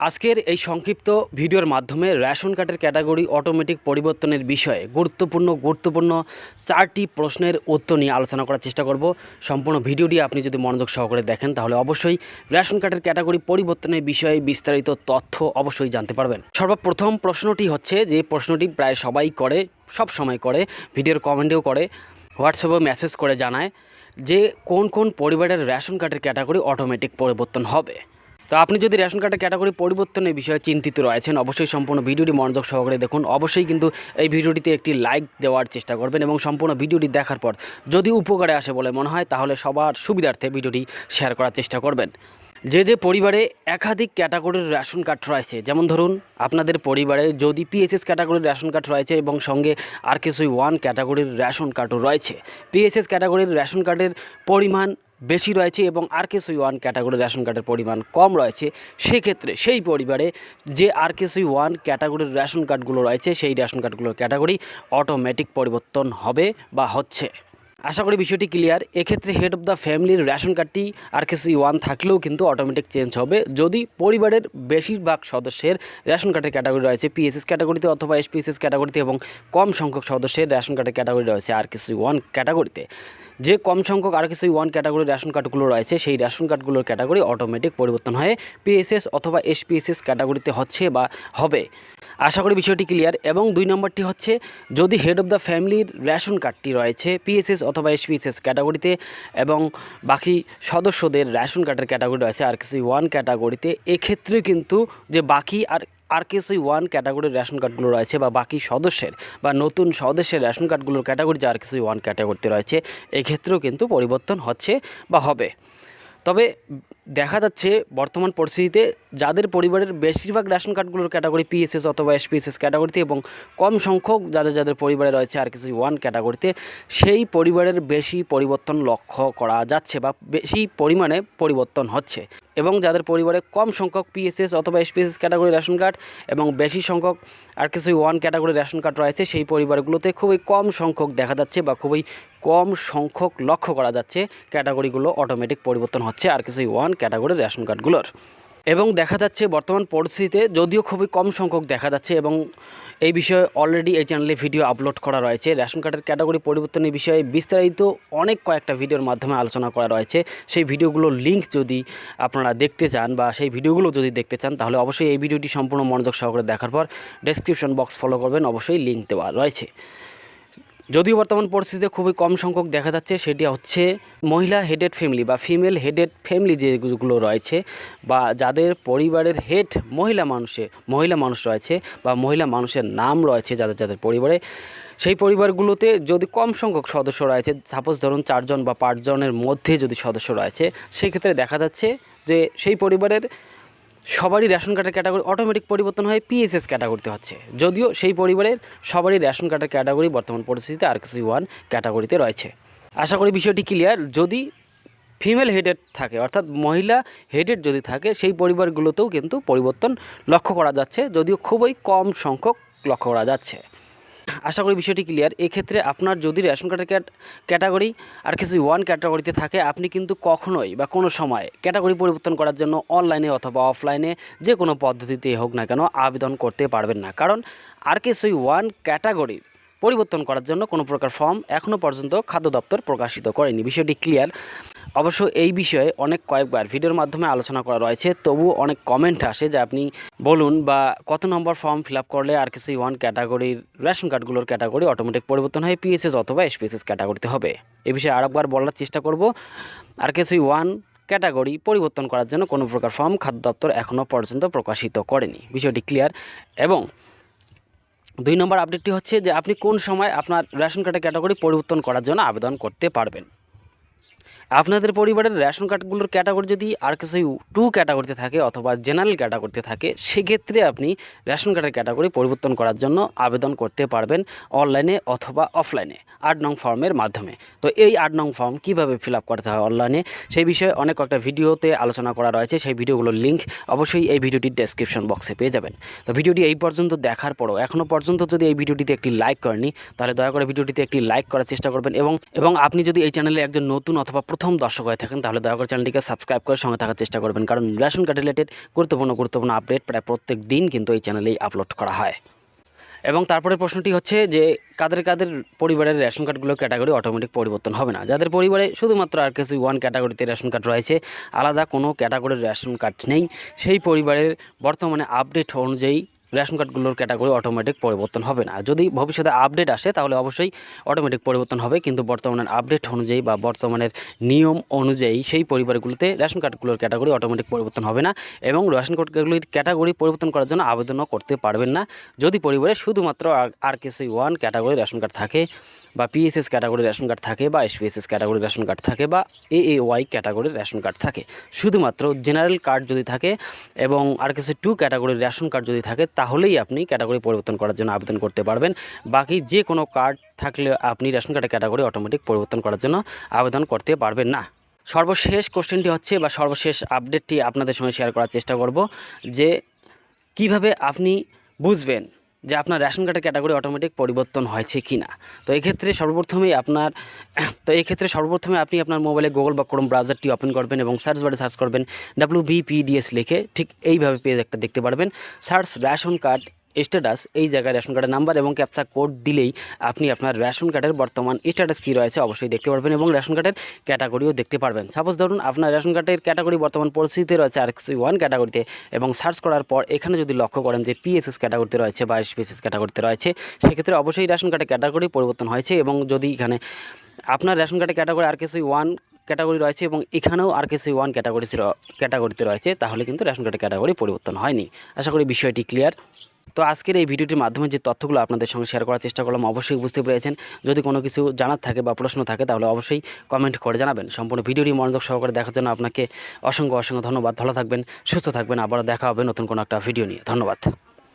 আজকের এই সংক্ষিপ্ত ভিডিওর মাধ্যমে রেশন কার্ডের ক্যাটাগরি অটোমেটিক পরিবর্তনের বিষয়ে গুরুত্বপূর্ণ গুরুত্বপূর্ণ চারটি প্রশ্নের উত্তর নিয়ে আলোচনা করার চেষ্টা করব। সম্পূর্ণ ভিডিওটি আপনি যদি মনোযোগ সহকারে দেখেন, তাহলে অবশ্যই রেশন কার্ডের ক্যাটাগরি পরিবর্তনের বিষয়ে বিস্তারিত তথ্য অবশ্যই জানতে পারবেন। সর্বপ্রথম প্রশ্নটি হচ্ছে যে প্রশ্নটি প্রায় সবাই করে, সব সময় করে, ভিডিওর কমেন্টেও করে হোয়াটসঅ্যাপে মেসেজ করে জানায় যে কোন কোন পরিবারের রেশন কার্ডের ক্যাটাগরি অটোমেটিক পরিবর্তন হবে। তো আপনি যদি রেশন কার্ডের ক্যাটাগরি পরিবর্তনের বিষয়ে চিন্তিত রয়েছেন, অবশ্যই সম্পূর্ণ ভিডিওটি মনোযোগ সহকারে দেখুন। অবশ্যই কিন্তু এই ভিডিওটিতে একটি লাইক দেওয়ার চেষ্টা করবেন এবং সম্পূর্ণ ভিডিওটি দেখার পর যদি উপকারে আসে বলে মনে হয়, তাহলে সবার সুবিধার্থে ভিডিওটি শেয়ার করার চেষ্টা করবেন। যে যে পরিবারে একাধিক ক্যাটাগরির রেশন কার্ড রয়েছে, যেমন ধরুন আপনাদের পরিবারে যদি পিএসএস ক্যাটাগরির রেশন কার্ড রয়েছে এবং সঙ্গে আর কিছুই ওয়ান ক্যাটাগরির রেশন কার্ডও রয়েছে। পিএসএস ক্যাটাগরির রেশন কার্ডের পরিমাণ বেশি রয়েছে এবং R KSY one category ration কার্ডের পরিমাণ কম রয়েছে, সেক্ষেত্রে সেই পরিবারে যে আর কেসই ওয়ান ক্যাটাগরির রেশন কার্ডগুলো রয়েছে, সেই রেশন কার্ডগুলোর ক্যাটাগরি অটোমেটিক পরিবর্তন হবে বা হচ্ছে। আশা করি বিষয়টি ক্লিয়ার এক্ষেত্রে হেড অফ দ্য ফ্যামিলির রেশন কার্ডটি আর কিছু ওয়ান থাকলেও কিন্তু অটোমেটিক চেঞ্জ হবে। যদি পরিবারের বেশিরভাগ সদস্যের রেশন কার্ডের ক্যাটাগরি রয়েছে পিএসএস ক্যাটাগরিতে অথবা এসপিএসএস ক্যাটাগরিতে এবং কম সংখ্যক সদস্যের রেশন কার্ডের ক্যাটাগরি রয়েছে আর কিছু ওয়ান ক্যাটাগরিতে যে কম সংখ্যক আর কিছু ওয়ান ক্যাটাগরির রেশন কার্ডগুলো রয়েছে, সেই রেশন কার্ডগুলোর ক্যাটাগরি অটোমেটিক পরিবর্তন হয়ে পিএসএস অথবা এসপিএসএস ক্যাটাগরিতে হচ্ছে বা হবে। আশা করি বিষয়টি ক্লিয়ার। এবং দুই নম্বরটি হচ্ছে, যদি হেড অফ দ্য ফ্যামিলির রেশন কার্ডটি রয়েছে পিএসএস অথবা এসপিএসএস ক্যাটাগরিতে, এবং বাকি সদস্যদের রেশন কার্ডের ক্যাটাগরি রয়েছে আর কিছু ওয়ান ক্যাটাগরিতে, এক্ষেত্রে কিন্তু যে বাকি আর আর কেসি ওয়ান ক্যাটাগরির রেশন কার্ডগুলো রয়েছে বা বাকি সদস্যের বা নতুন সদস্যের রেশন কার্ডগুলোর ক্যাটাগরি যে আর কিছু ওয়ান ক্যাটাগরিতে রয়েছে, এক্ষেত্রেও কিন্তু পরিবর্তন হচ্ছে বা হবে। তবে দেখা যাচ্ছে বর্তমান পরিস্থিতিতে যাদের পরিবারের বেশিরভাগ রেশন কার্ডগুলোর ক্যাটাগরি পিএসএস অথবা এসপিএসএস ক্যাটাগরিতে এবং কম সংখ্যক যাদের যাদের পরিবারে রয়েছে আর কিছু ওয়ান ক্যাটাগরিতে, সেই পরিবারের বেশি পরিবর্তন লক্ষ্য করা যাচ্ছে বা বেশি পরিমাণে পরিবর্তন হচ্ছে। এবং যাদের পরিবারে কম সংখ্যক পিএসএস অথবা এসপিএসএস ক্যাটাগরি রেশন কার্ড এবং বেশি সংখ্যক আর কিছু ওয়ান ক্যাটাগরি রেশন কার্ড রয়েছে, সেই পরিবারগুলোতে খুবই কম সংখ্যক দেখা যাচ্ছে বা খুবই কম সংখ্যক লক্ষ্য করা যাচ্ছে, ক্যাটাগরিগুলো অটোমেটিক পরিবর্তন হচ্ছে, আর কিছু ওয়ান ক্যাটাগরির রেশন কার্ডগুলোর এবং দেখা যাচ্ছে বর্তমান পরিস্থিতিতে যদিও খুবই কম সংখ্যক দেখা যাচ্ছে এবং এই বিষয়ে অলরেডি এই চ্যানেলে ভিডিও আপলোড করা রয়েছে। রেশন কার্ডের ক্যাটাগরি পরিবর্তনের বিষয়ে বিস্তারিত অনেক কয়েকটা ভিডিওর মাধ্যমে আলোচনা করা রয়েছে। সেই ভিডিওগুলোর লিঙ্ক যদি আপনারা দেখতে চান বা সেই ভিডিওগুলো যদি দেখতে চান, তাহলে অবশ্যই এই ভিডিওটি সম্পূর্ণ মনোযোগ সহকারে দেখার পর ডেসক্রিপশন বক্স ফলো করবেন। অবশ্যই লিঙ্ক দেওয়া রয়েছে। যদিও বর্তমান পরিস্থিতিতে খুবই কম সংখ্যক দেখা যাচ্ছে, সেটি হচ্ছে মহিলা হেডেড ফ্যামিলি বা ফিমেল হেডেড ফ্যামিলি যেগুলো রয়েছে বা যাদের পরিবারের হেড মহিলা মানুষে, মহিলা মানুষ রয়েছে বা মহিলা মানুষের নাম রয়েছে যাদের যাদের পরিবারে, সেই পরিবারগুলোতে যদি কম সংখ্যক সদস্য রয়েছে সাপোজ ধরুন চারজন বা পাঁচজনের মধ্যে যদি সদস্য রয়েছে, সেক্ষেত্রে দেখা যাচ্ছে যে সেই পরিবারের সবারই রেশন কার্ডের ক্যাটাগরি অটোমেটিক পরিবর্তন হয়ে পিএসএস ক্যাটাগরিতে হচ্ছে। যদিও সেই পরিবারের সবারই রেশন কার্ডের ক্যাটাগরি বর্তমান পরিস্থিতিতে আর কিছু ওয়ান ক্যাটাগরিতে রয়েছে। আশা করি বিষয়টি ক্লিয়ার যদি ফিমেল হেডেড থাকে, অর্থাৎ মহিলা হেডেড যদি থাকে, সেই পরিবারগুলোতেও কিন্তু পরিবর্তন লক্ষ্য করা যাচ্ছে। যদিও খুবই কম সংখ্যক লক্ষ্য করা যাচ্ছে। আশা করি বিষয়টি ক্লিয়ার এক্ষেত্রে আপনার যদি রেশন কার্ডের ক্যাট ক্যাটাগরি আর কিছু ওয়ান ক্যাটাগরিতে থাকে, আপনি কিন্তু কখনোই বা কোনো সময় ক্যাটাগরি পরিবর্তন করার জন্য অনলাইনে অথবা অফলাইনে যে কোনো পদ্ধতিতে হোক না কেন আবেদন করতে পারবেন না। কারণ আর কিছুই ওয়ান ক্যাটাগরির পরিবর্তন করার জন্য কোনো প্রকার ফর্ম এখনও পর্যন্ত খাদ্য দপ্তর প্রকাশিত করেনি। বিষয়টি ক্লিয়ার। অবশ্য এই বিষয়ে অনেক কয়েকবার ভিডিওর মাধ্যমে আলোচনা করা রয়েছে, তবুও অনেক কমেন্ট আসে যে আপনি বলুন বা কত নম্বর ফর্ম ফিল করলে আর কিছু ওয়ান ক্যাটাগরির রেশন কার্ডগুলোর ক্যাটাগরি অটোমেটিক পরিবর্তন হয় পিএসএস অথবা এসপিএসএস ক্যাটাগরিতে হবে। এ বিষয়ে আরেকবার বলার চেষ্টা করব, আর কিছু ওয়ান ক্যাটাগরি পরিবর্তন করার জন্য কোনো প্রকার ফর্ম খাদ্য দপ্তর এখনও পর্যন্ত প্রকাশিত করেনি। বিষয়টি ক্লিয়ার এবং দুই নম্বর আপডেটটি হচ্ছে যে আপনি কোন সময় আপনার রেশন কার্ডের ক্যাটাগরি পরিবর্তন করার জন্য আবেদন করতে পারবেন। আপনাদের পরিবারের রেশন কার্ডগুলোর ক্যাটাগরি যদি আর কিছু টু ক্যাটাগরিতে থাকে অথবা জেনারেল ক্যাটাগরিতে থাকে, সেক্ষেত্রে আপনি রেশন কার্ডের ক্যাটাগরি পরিবর্তন করার জন্য আবেদন করতে পারবেন অনলাইনে অথবা অফলাইনে আট নং ফর্মের মাধ্যমে। তো এই আট নং ফর্ম কীভাবে ফিল আপ করতে হয় অনলাইনে সেই বিষয়ে অনেক কয়েকটা ভিডিওতে আলোচনা করা রয়েছে, সেই ভিডিওগুলোর লিঙ্ক অবশ্যই এই ভিডিওটির ডেসক্রিপশন বক্সে পেয়ে যাবেন। তো ভিডিওটি এই পর্যন্ত দেখার পরও এখনও পর্যন্ত যদি এই ভিডিওটিতে একটি লাইক করেনি তাহলে দয়া করে ভিডিওটিতে একটি লাইক করার চেষ্টা করবেন এবং এবং আপনি যদি এই চ্যানেলে একজন নতুন অথবা প্রথম দর্শক হয়ে থাকেন, তাহলে দয়া করে চ্যানেলটিকে সাবস্ক্রাইব করে সঙ্গে থাকার চেষ্টা করবেন। কারণ রেশন কার্ড রিলেটেড গুরুত্বপূর্ণ গুরুত্বপূর্ণ আপডেট প্রায় প্রত্যেক দিন কিন্তু এই চ্যানেলেই আপলোড করা হয়। এবং তারপরে প্রশ্নটি হচ্ছে যে, কাদের কাদের পরিবারের রেশন কার্ডগুলো ক্যাটাগরি অটোমেটিক পরিবর্তন হবে না? যাদের পরিবারে শুধুমাত্র আর কিছু ওয়ান ক্যাটাগরিতে রেশন কার্ড রয়েছে, আলাদা কোনো ক্যাটাগরির রেশন কার্ড নেই। সেই পরিবারের বর্তমানে আপডেট অনুযায়ী রেশন কার্ডগুলোর ক্যাটাগরি অটোমেটিক পরিবর্তন হবে না। যদি ভবিষ্যতে আপডেট আসে, তাহলে অবশ্যই অটোমেটিক পরিবর্তন হবে, কিন্তু বর্তমানের আপডেট অনুযায়ী বা বর্তমানের নিয়ম অনুযায়ী সেই পরিবারগুলোতে রেশন কার্ডগুলোর ক্যাটাগরি অটোমেটিক পরিবর্তন হবে না এবং রেশন কার্ডগুলির ক্যাটাগরি পরিবর্তন করার জন্য আবেদনও করতে পারবেন না। যদি পরিবারে শুধুমাত্র R KSY one category ration card থাকে বা পিএসএস ক্যাটাগরির রেশন কার্ড থাকে বা এসপিএসএস ক্যাটাগরির রেশন কার্ড থাকে বা এ এ ওয়াই ক্যাটাগরির রেশন কার্ড থাকে। শুধুমাত্র জেনারেল কার্ড যদি থাকে এবং আর কিছু টু ক্যাটাগরির রেশন কার্ড যদি থাকে, তাহলেই আপনি ক্যাটাগরি পরিবর্তন করার জন্য আবেদন করতে পারবেন। বাকি যে কোনো কার্ড থাকলে আপনি রেশন কার্ডের ক্যাটাগরি অটোমেটিক পরিবর্তন করার জন্য আবেদন করতে পারবেন না। সর্বশেষ কোশ্চেনটি হচ্ছে বা সর্বশেষ আপডেটটি আপনাদের সঙ্গে শেয়ার করার চেষ্টা করব যে কীভাবে আপনি বুঝবেন যে আপনার রেশন কার্ডের ক্যাটাগরি অটোমেটিক পরিবর্তন হয়েছে কি না তো এক্ষেত্রে সর্বপ্রথমেই আপনার, তো এক্ষেত্রে সর্বপ্রথমে আপনি আপনার মোবাইলে গুগল বা ক্রোম ব্রাউজারটি ওপেন করবেন এবং সার্চ বারে সার্চ করবেন ডাব্লিউ বিপিডিএস লিখে ঠিক এইভাবে পেজ একটা দেখতে পারবেন। সার্চ রেশন কার্ড স্ট্যাটাস এই জায়গায় রেশন কার্ডের নাম্বার এবং ক্যাপচা কোড দিলেই আপনি আপনার রেশন কার্ডের বর্তমান স্ট্যাটাস কী রয়েছে অবশ্যই দেখতে পারবেন এবং রেশন কার্ডের ক্যাটাগরিও দেখতে পারবেন। সাপোজ ধরুন আপনার রেশন কার্ডের ক্যাটাগরি বর্তমান পরিস্থিতিতে রয়েছে আর ওয়ান ক্যাটাগরিতে এবং সার্চ করার পর এখানে যদি লক্ষ্য করেন যে পিএসএস ক্যাটাগরিতে রয়েছে বা এসপিএসএস ক্যাটাগরিতে রয়েছে, সেক্ষেত্রে অবশ্যই রেশন কার্ডের ক্যাটাগরি পরিবর্তন হয়েছে এবং যদি এখানে আপনার রেশন কার্ডের ক্যাটাগরি আর কিছু ওয়ান ক্যাটাগরি রয়েছে এবং এখানেও আর কিছু ওয়ান ক্যাটাগরি ক্যাটাগরিতে রয়েছে, তাহলে কিন্তু রেশন কার্ডের ক্যাটাগরি পরিবর্তন হয়নি। আশা করি বিষয়টি ক্লিয়ার তো আজকের এই ভিডিওটির মাধ্যমে যে তথ্যগুলো আপনাদের সঙ্গে শেয়ার করার চেষ্টা করলাম, অবশ্যই বুঝতে পেরেছেন। যদি কোনো কিছু জানার থাকে বা প্রশ্ন থাকে, তাহলে অবশ্যই কমেন্ট করে জানাবেন। সম্পূর্ণ ভিডিওটি মনোযোগ সহকারে দেখার জন্য আপনাকে অসংখ্য অসংখ্য ধন্যবাদ। ভালো থাকবেন, সুস্থ থাকবেন। আবারও দেখা হবে নতুন কোনো একটা ভিডিও নিয়ে। ধন্যবাদ।